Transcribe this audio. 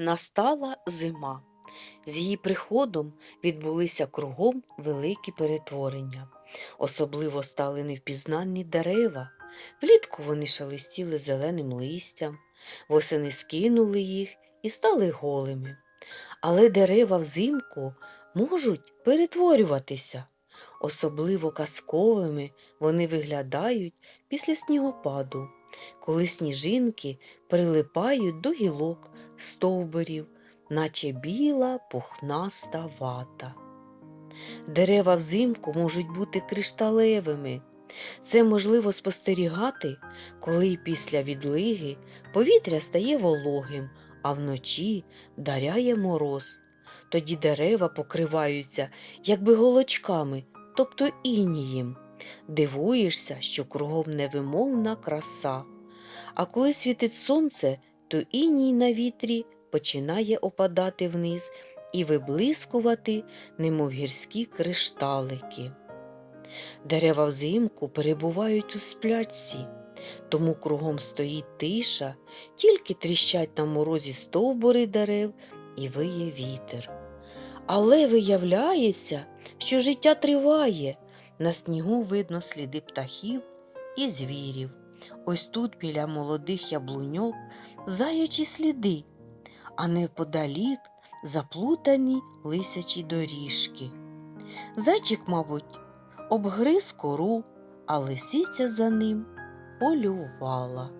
Настала зима. З її приходом відбулися кругом великі перетворення. Особливо стали невпізнанні дерева. Влітку вони шелестіли зеленим листям, восени скинули їх і стали голими. Але дерева взимку можуть перетворюватися. Особливо казковими вони виглядають після снігопаду, коли сніжинки прилипають до гілок стовбурів, наче біла пухнаста вата. Дерева взимку можуть бути кришталевими. Це можливо спостерігати, коли після відлиги повітря стає вологим, а вночі вдаряє мороз. Тоді дерева покриваються якби голочками, тобто інієм. Дивуєшся, що кругом невимовна краса. А коли світить сонце, то іній на вітрі починає опадати вниз і виблискувати, немов гірські кришталики. Дерева взимку перебувають у сплячці, тому кругом стоїть тиша, тільки тріщать на морозі стовбури дерев і виє вітер. Але виявляється, що життя триває, на снігу видно сліди птахів і звірів. Ось тут біля молодих яблуньок заячі сліди, а неподалік заплутані лисячі доріжки. Зайчик, мабуть, обгриз кору, а лисиця за ним полювала.